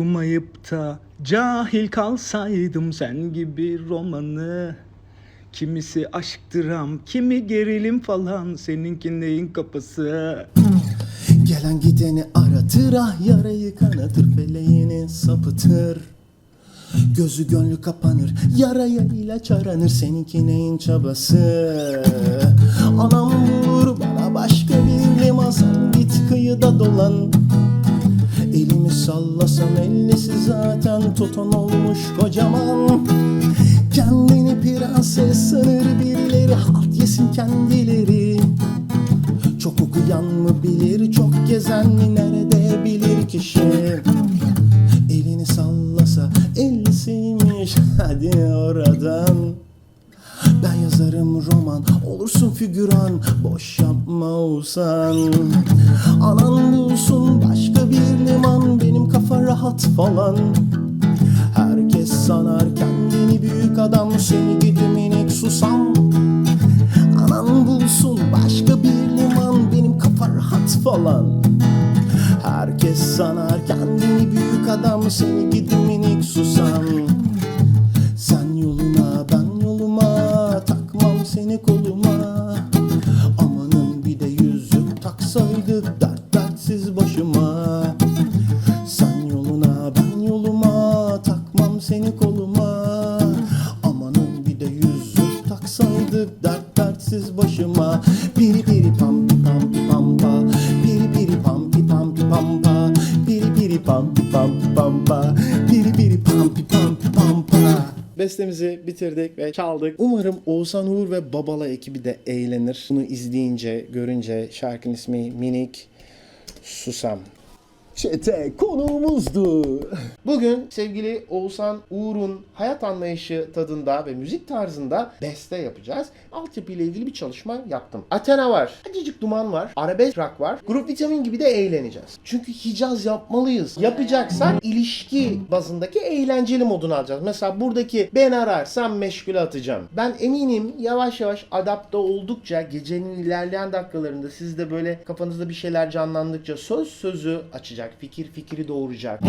Okumayıp da cahil kalsaydım sen gibi romanı. Kimisi aşk dram, kimi gerilim falan Seninki neyin kapısı? Gelen gideni aratır ah yarayı kanatır feleğini sapıtır. Gözü gönlü kapanır yaraya ilaç aranır seninki neyin çabası? Anam vur bana başka bir liman git kıyıda dolan sallasam ellisi zaten toton olmuş kocaman. Kendini prenses sanır birileri halt yesin kendileri. Çok okuyan mı bilir, çok gezen mi nerede bilir kişi? Elini sallasa ellisiymiş, hadi oradan. Ben yazarım roman, olursun figüran Boş yapma olsan Anan bulsun falan. Herkes sanar kendini büyük adam Seni gidi minik susam. Anan bulsun başka bir liman Benim kafa rahat falan. Herkes sanar kendini büyük adam Seni gidi minik susam. Sen yoluna ben yoluma Takmam seni koluma. Amanın bir de yüzük taksaydık Dert dertsiz başıma Bestemizi bitirdik ve çaldık. Umarım Oğuzhan Uğur ve Babala ekibi de eğlenir. Bunu izleyince, görünce şarkının ismi Minik Susam. Çete konuğumuzdu. Bugün sevgili Oğuzhan Uğur'un hayat anlayışı tadında ve müzik tarzında beste yapacağız. Altyapı ile ilgili bir çalışma yaptım. Athena var, Acıcık Duman var, Arabesk Rock var. Grup Vitamin gibi de eğleneceğiz. Çünkü Hicaz yapmalıyız. Yapacaksak ilişki bazındaki eğlenceli modunu alacağız. Mesela buradaki ben ararsam meşgule atacağım. Ben eminim yavaş yavaş adapte oldukça gecenin ilerleyen dakikalarında siz de böyle kafanızda bir şeyler canlandıkça söz sözü açacak. Fikir fikri doğuracak.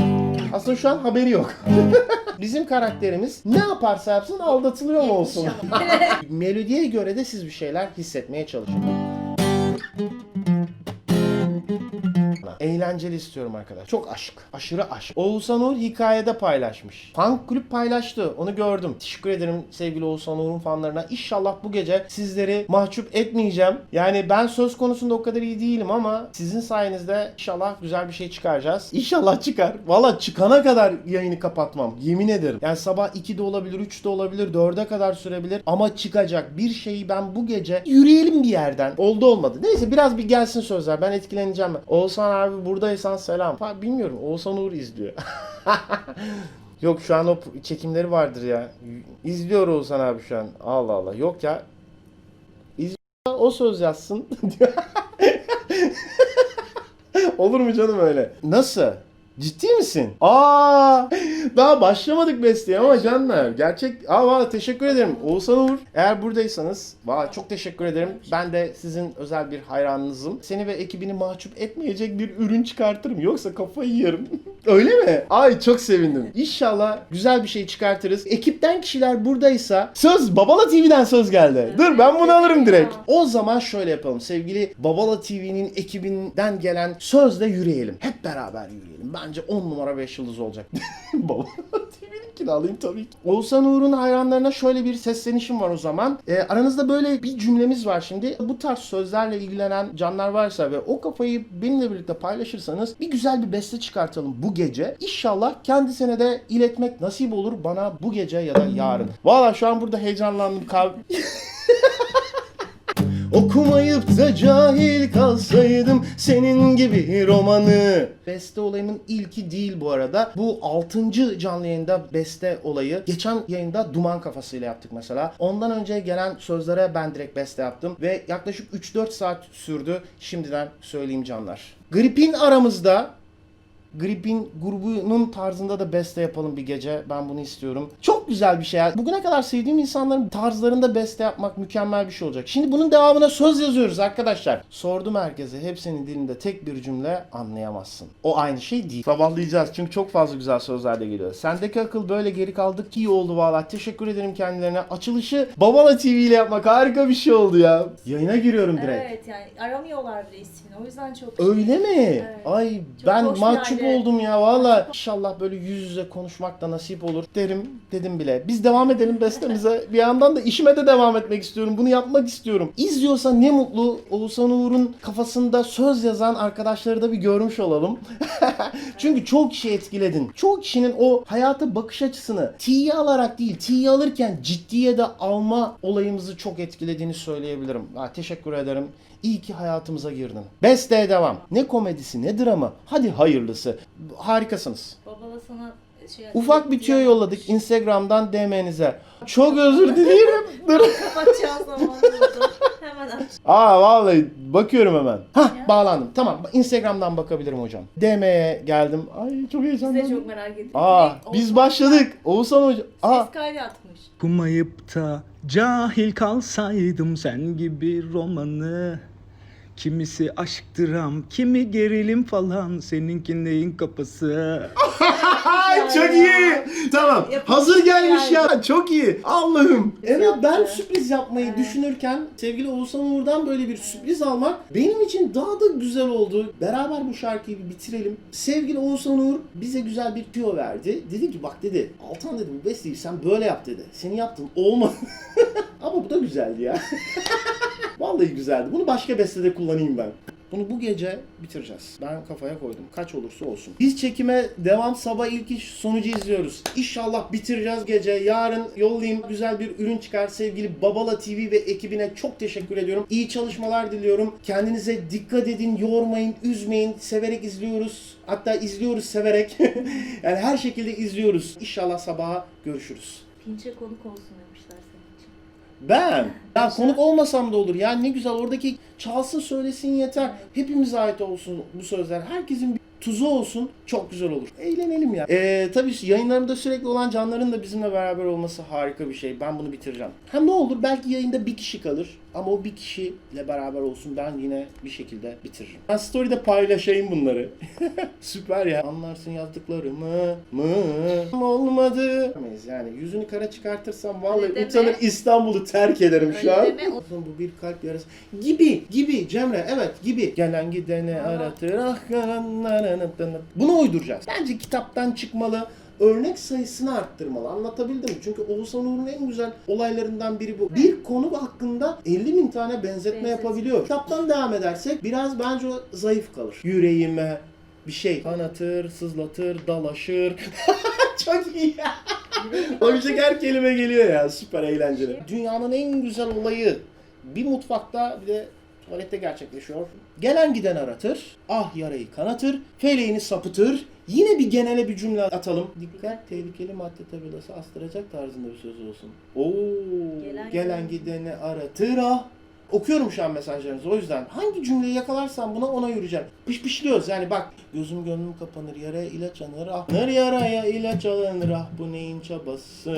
Aslında şu an haberi yok. Bizim karakterimiz ne yaparsa yapsın aldatılıyor mu olsun? Melodiye göre de siz bir şeyler hissetmeye çalışın. Eğlenceli istiyorum arkadaş. Çok aşk. Aşırı aşk. Oğuzhan Uğur hikayede paylaşmış. Fan kulüp paylaştı. Onu gördüm. Teşekkür ederim sevgili Oğuzhan Uğur'un fanlarına. İnşallah bu gece sizleri mahcup etmeyeceğim. Yani ben söz konusunda o kadar iyi değilim ama sizin sayenizde inşallah güzel bir şey çıkaracağız. İnşallah çıkar. Valla çıkana kadar yayını kapatmam. Yemin ederim. Yani sabah 2'de olabilir, 3'de olabilir, 4'e kadar sürebilir. Ama çıkacak bir şeyi ben bu gece yürüyelim bir yerden. Oldu olmadı. Neyse biraz bir gelsin sözler. Ben etkileneceğim. Oğuzhan abi buradaysan selam. Ha, bilmiyorum. Oğuzhan Uğur izliyor. Yok şu an o çekimleri vardır ya. İzliyor Oğuzhan abi şu an. Allah Allah. Yok ya. İzliyor o söz yazsın. Olur mu canım öyle? Nasıl? Ciddi misin? Aa, daha başlamadık besteye ama canlar. Gerçek. Aa valla teşekkür ederim. Oğuzhan Uğur. Eğer buradaysanız valla çok teşekkür ederim. Ben de sizin özel bir hayranınızım. Seni ve ekibini mahcup etmeyecek bir ürün çıkartırım. Yoksa kafayı yerim. Öyle mi? Ay çok sevindim. İnşallah güzel bir şey çıkartırız. Ekipten kişiler buradaysa söz Babala TV'den söz geldi. Dur ben bunu alırım direkt. O zaman şöyle yapalım. Sevgili Babala TV'nin ekibinden gelen sözle yürüyelim. Hep beraber yürüyelim. Bence 10 numara 5 yıldız olacak. Babala TV'ninkini alayım tabii ki. Oğuzhan Uğur'un hayranlarına şöyle bir seslenişim var o zaman. Ee, aranızda böyle bir cümlemiz var şimdi. Bu tarz sözlerle ilgilenen canlar varsa ve o kafayı benimle birlikte paylaşırsanız bir güzel bir beste çıkartalım bu gece. İnşallah kendisine de iletmek nasip olur bana bu gece ya da yarın. Valla şu an burada heyecanlandım. Kal Okumayıp da cahil kalsaydım senin gibi romanı. Beste olayımın ilki değil bu arada. Bu 6. canlı yayında beste olayı. Geçen yayında duman kafasıyla yaptık mesela. Ondan önce gelen sözlere ben direkt beste yaptım. Ve yaklaşık 3-4 saat sürdü. Şimdiden söyleyeyim canlar. Gripin aramızda Gripin grubunun tarzında da beste yapalım bir gece. Ben bunu istiyorum. Çok güzel bir şey. ya. Bugüne kadar sevdiğim insanların tarzlarında beste yapmak mükemmel bir şey olacak. Şimdi bunun devamına söz yazıyoruz arkadaşlar. Sordum herkese. Hepsinin dilinde tek bir cümle anlayamazsın. O aynı şey değil. Sabahlayacağız çünkü çok fazla güzel sözler de geliyor. Sendeki akıl böyle geri kaldık ki iyi oldu valla. Teşekkür ederim kendilerine. Açılışı Babala TV ile yapmak harika bir şey oldu ya. Yayına giriyorum direkt. Evet yani aramıyorlar bile ismini. O yüzden çok Öyle mi? Evet. Ay Çok ben hoş mahcup yani. oldum ya valla. İnşallah böyle yüz yüze konuşmak da nasip olur derim dedim bile. Biz devam edelim bestemize. bir yandan da işime de devam etmek istiyorum. Bunu yapmak istiyorum. İzliyorsa ne mutlu Oğuzhan Uğur'un kafasında söz yazan arkadaşları da bir görmüş olalım. Çünkü çok kişi etkiledin. Çok kişinin o hayata bakış açısını tiye alarak değil, tiye alırken ciddiye de alma olayımızı çok etkilediğini söyleyebilirim. Ha, teşekkür ederim. İyi ki hayatımıza girdin. Beste'ye devam. Ne komedisi ne dramı. Hadi hayırlısı. Harikasınız. Babala sana şey Ufak bir tüyo yolladık Instagram'dan DM'nize. Çok özür dilerim. Dur. Kapatacağız zaman oldu. Hemen aç. Aa vallahi bakıyorum hemen. Hah Ya. bağlandım. Tamam Instagram'dan bakabilirim hocam. DM'ye geldim. Ay çok Biz de heyecanlandım. çok merak ettik. Aa Direkt biz başladık. Oğuzhan hocam. Aa Ses kaydı atmış. Okumayıp da cahil kalsaydım sen gibi romanı Kimisi aşk dram, kimi gerilim falan. Seninki neyin kapısı Ay çok iyi. Tamam. Hazır gelmiş yani. ya. Çok iyi. Allah'ım. Evet ben sürpriz yapmayı Evet. düşünürken sevgili Oğuzhan Uğur'dan böyle bir sürpriz almak benim için daha da güzel oldu. Beraber bu şarkıyı bir bitirelim. Sevgili Oğuzhan Uğur bize güzel bir tüyo verdi. Dedi ki bak dedi Altan dedi bu besteyi sen böyle yap dedi. Senin yaptın olmadı. Ama bu da güzeldi ya. Vallahi güzeldi. Bunu başka bestede kullanayım ben. Bunu bu gece bitireceğiz. Ben kafaya koydum. Kaç olursa olsun. Biz çekime devam sabah ilk iş sonucu izliyoruz. İnşallah bitireceğiz gece. Yarın yollayayım. Güzel bir ürün çıkar. Sevgili Babala TV ve ekibine çok teşekkür ediyorum. İyi çalışmalar diliyorum. Kendinize dikkat edin. Yormayın, üzmeyin. Severek izliyoruz. Hatta izliyoruz severek. yani her şekilde izliyoruz. İnşallah sabaha görüşürüz. Pinçe konuk olsun Ben? Ya konuk olmasam da olur. Yani ne güzel oradaki çalsın söylesin yeter. Hepimize ait olsun bu sözler. Herkesin bir tuzu olsun. Çok güzel olur. Eğlenelim ya. Ee, tabii yayınlarımda sürekli olan canların da bizimle beraber olması harika bir şey. Ben bunu bitireceğim. Ha ne olur belki yayında bir kişi kalır. Ama o bir kişiyle beraber olsun. Ben yine bir şekilde bitiririm. Ben story'de paylaşayım bunları. Süper ya. Anlarsın yazdıklarımı mı? Olmadı. Yani yüzünü kara çıkartırsam vallahi Öyle utanır İstanbul'u terk ederim şu an. deme. Bu bir kalp yarası. Gibi, gibi Cemre evet gibi. Gelen gideni aratır. ah, Bunu uyduracağız. Bence kitaptan çıkmalı. Örnek sayısını arttırmalı. Anlatabildim mi? Çünkü Oğuzhan Uğur'un en güzel olaylarından biri bu. Bir konu hakkında 50 bin tane benzetme Benzet. yapabiliyor. Kitaptan devam edersek biraz bence o zayıf kalır. Yüreğime bir şey kanatır, sızlatır, dalaşır. Çok iyi ya. Oyuncak her kelime geliyor ya. Süper eğlenceli. Dünyanın en güzel olayı bir mutfakta bir de tuvalette gerçekleşiyor. Gelen giden aratır. Ah yarayı kanatır. Feleğini sapıtır. Yine bir genele bir cümle atalım. Dikkat tehlikeli madde tabelası astıracak tarzında bir söz olsun. Oo, gelen, Gelen gideni aratır ah. Okuyorum şu an mesajlarınızı o yüzden. Hangi cümleyi yakalarsam buna ona yürüyeceğim. Piş pişliyoruz yani bak. Gözüm gönlüm kapanır yaraya ilaç alınır ah. Nır yaraya ilaç alınır ah bu neyin çabası.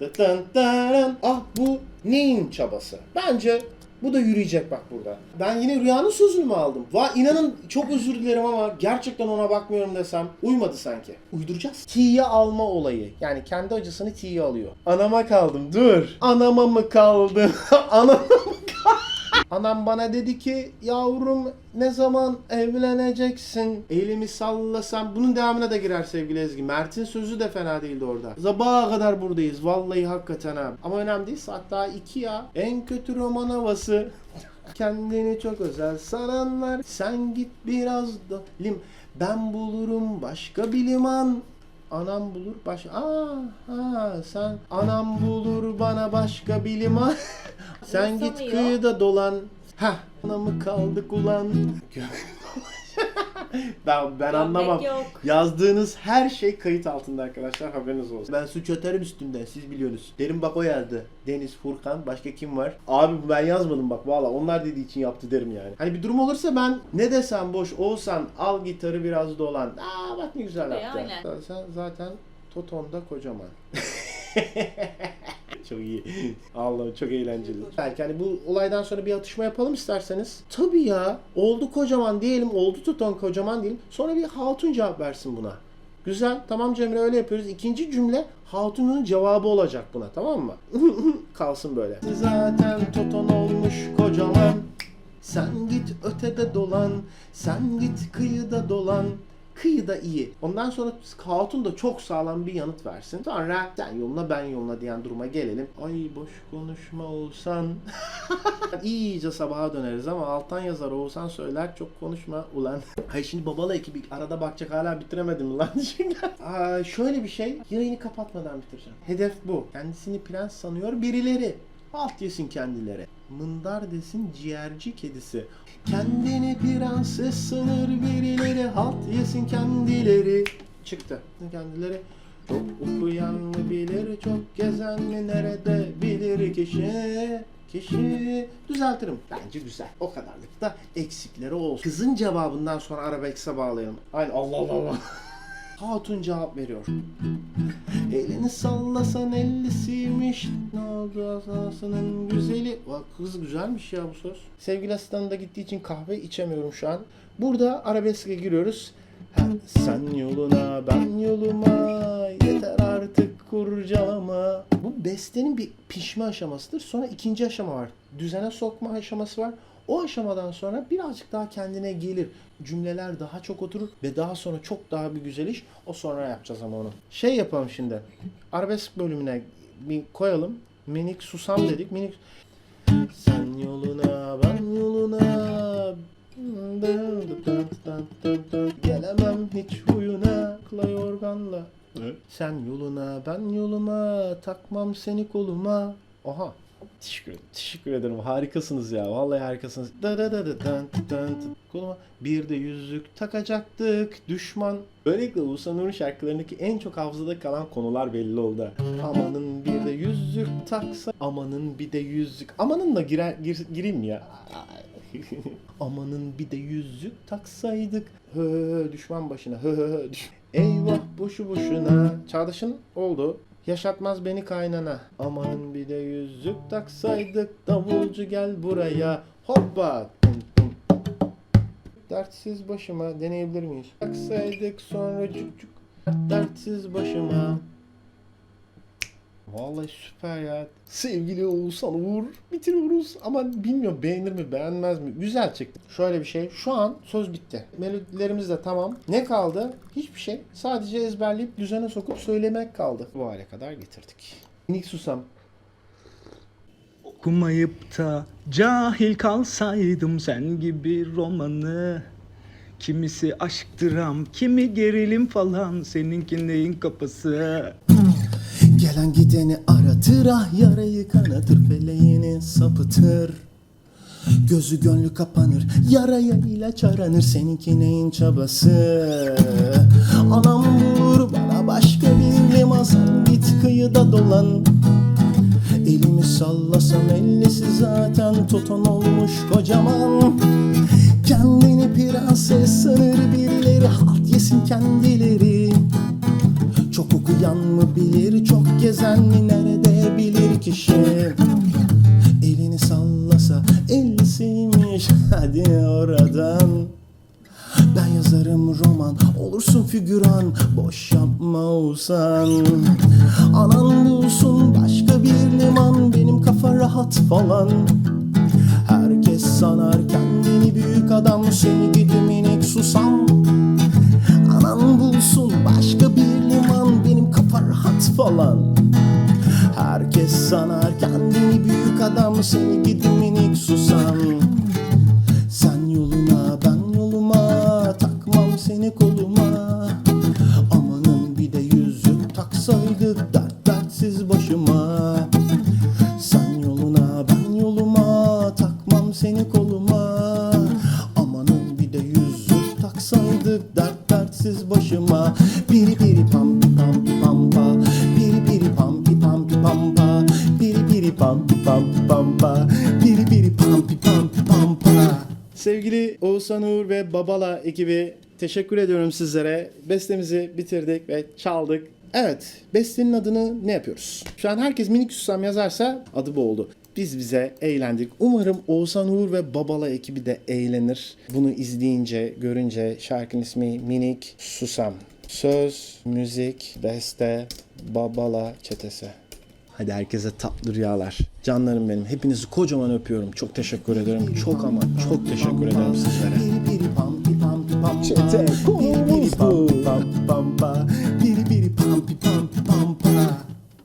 Dıtın dırın. Ah bu neyin çabası. Bence bu da yürüyecek bak burada. Ben yine rüyanın sözünü mü aldım? Va inanın çok özür dilerim ama gerçekten ona bakmıyorum desem uymadı sanki. Uyduracağız. T'ye alma olayı. Yani kendi acısını T'ye alıyor. Anama kaldım. Dur. Anama mı kaldım? Anama mı kaldım? Anam bana dedi ki yavrum ne zaman evleneceksin? Elimi sallasam bunun devamına da girer sevgili Ezgi. Mert'in sözü de fena değildi orada. Sabaha kadar buradayız. Vallahi hakikaten ha. Ama önemli değil. Saat daha iki ya. En kötü roman havası. Kendini çok özel sananlar. Sen git biraz da lim. Ben bulurum başka bir liman. Anam bulur baş... Aa, ha, sen anam bulur bana başka bir liman. sen git kıyıda dolan. Heh, anamı kaldık ulan. Ben, ben Gömlek anlamam. yok. Yazdığınız her şey kayıt altında arkadaşlar haberiniz olsun. Ben suç atarım üstünden siz biliyorsunuz. Derin bak o yazdı. Deniz, Furkan başka kim var? Abi ben yazmadım bak valla onlar dediği için yaptı derim yani. Hani bir durum olursa ben ne desem boş Oğuzhan al gitarı biraz dolan. Aa bak ne güzel yaptı. aynen. Sen zaten Toton'da kocaman. çok iyi. Allah'ım çok eğlenceli. Belki hani bu olaydan sonra bir atışma yapalım isterseniz. Tabii ya. Oldu kocaman diyelim. Oldu Toton kocaman diyelim. Sonra bir hatun cevap versin buna. Güzel. Tamam Cemre öyle yapıyoruz. İkinci cümle hatunun cevabı olacak buna. Tamam mı? Kalsın böyle. Zaten Toton olmuş kocaman. Sen git ötede dolan. Sen git kıyıda dolan. Kıyıda iyi. Ondan sonra Hatun da çok sağlam bir yanıt versin. Sonra sen yoluna ben yoluna diyen duruma gelelim. Ay boş konuşma olsan. İyice sabaha döneriz ama alttan yazar Oğuzhan söyler çok konuşma ulan. Hayır şimdi babalı ekibi arada bakacak hala bitiremedim lan. Aa, şöyle bir şey yayını kapatmadan bitireceğim. Hedef bu. Kendisini prens sanıyor birileri. Alt yesin kendileri. Mındar desin ciğerci kedisi. Kendini prenses sanır birileri. Halt yesin kendileri. Çıktı. Kendileri çok okuyan mı bilir, çok gezen mi nerede bilir kişi. Kişi düzeltirim. Bence güzel. O kadarlık da eksikleri olsun. Kızın cevabından sonra Arabex'e bağlayalım. Aynen Allah Allah Allah. Hatun cevap veriyor. Elini sallasan ellisiymiş. Ne oldu asasının güzeli? Bak kız güzelmiş ya bu söz. Sevgili asistanım da gittiği için kahve içemiyorum şu an. Burada arabeske giriyoruz. Sen yoluna ben yoluma yeter artık kurcalama. Bu bestenin bir pişme aşamasıdır. Sonra ikinci aşama var. Düzene sokma aşaması var. O aşamadan sonra birazcık daha kendine gelir. Cümleler daha çok oturur ve daha sonra çok daha bir güzel iş. O sonra yapacağız ama onu. Şey yapalım şimdi. Arabesk bölümüne bir koyalım. Minik susam dedik. Minik sen yoluna ben yoluna Gelemem hiç huyuna Kla yorganla Sen yoluna ben yoluma Takmam seni koluma Oha Teşekkür, teşekkür ederim. Harikasınız ya. Vallahi harikasınız. Da da da da dan dan Koluma bir de yüzük takacaktık. Düşman. Böylelikle Ulusal Nur'un şarkılarındaki en çok hafızada kalan konular belli oldu. Amanın bir de yüzük taksa. Amanın bir de yüzük. Amanın da girer, gir, gireyim ya. Amanın bir de yüzük taksaydık. Hı düşman başına. Hı hı düş- Eyvah boşu boşuna. Çağdaş'ın oldu. Yaşatmaz beni kaynana. Amanın bir de yüzük taksaydık. Davulcu gel buraya. Hoppa. Dertsiz başıma deneyebilir miyiz? Taksaydık sonra cuk cuk. Dertsiz başıma. Vallahi süper ya. Sevgili Oğuzhan Uğur bitiriyoruz ama bilmiyorum beğenir mi beğenmez mi? Güzel çıktı. Şöyle bir şey. Şu an söz bitti. Melodilerimiz de tamam. Ne kaldı? Hiçbir şey. Sadece ezberleyip düzene sokup söylemek kaldı. Bu hale kadar getirdik. Minik susam. Okumayıp da cahil kalsaydım sen gibi romanı Kimisi aşk dram, kimi gerilim falan Seninki neyin kapısı Gelen gideni aratır ah yarayı kanatır feleğini sapıtır. Gözü gönlü kapanır yaraya ilaç aranır seninki neyin çabası? Anam vur bana başka bir liman git kıyıda dolan. Elimi sallasam ellisi zaten toton olmuş kocaman. Kendini prenses sanır birileri halt yesin kendileri çok okuyan mı bilir, çok gezen mi nerede bilir kişi? Elini sallasa ellisiymiş, hadi oradan. Ben yazarım roman, olursun figüran Boş yapma olsan. Anan bulsun başka bir liman Benim kafa rahat falan. Herkes sanar kendini büyük adam Seni gidi minik susam sanar. Kendini büyük adam Seni gidi minik susam Uğur ve Babala ekibi teşekkür ediyorum sizlere. Bestemizi bitirdik ve çaldık. Evet, bestenin adını ne yapıyoruz? Şu an herkes minik susam yazarsa adı bu oldu. Biz bize eğlendik. Umarım Oğuzhan Uğur ve Babala ekibi de eğlenir. Bunu izleyince, görünce şarkının ismi Minik Susam. Söz, müzik, beste, Babala çetesi. Hadi herkese tatlı rüyalar. Canlarım benim. Hepinizi kocaman öpüyorum. Çok teşekkür ederim. Çok ama çok teşekkür ederim sizlere. Çete,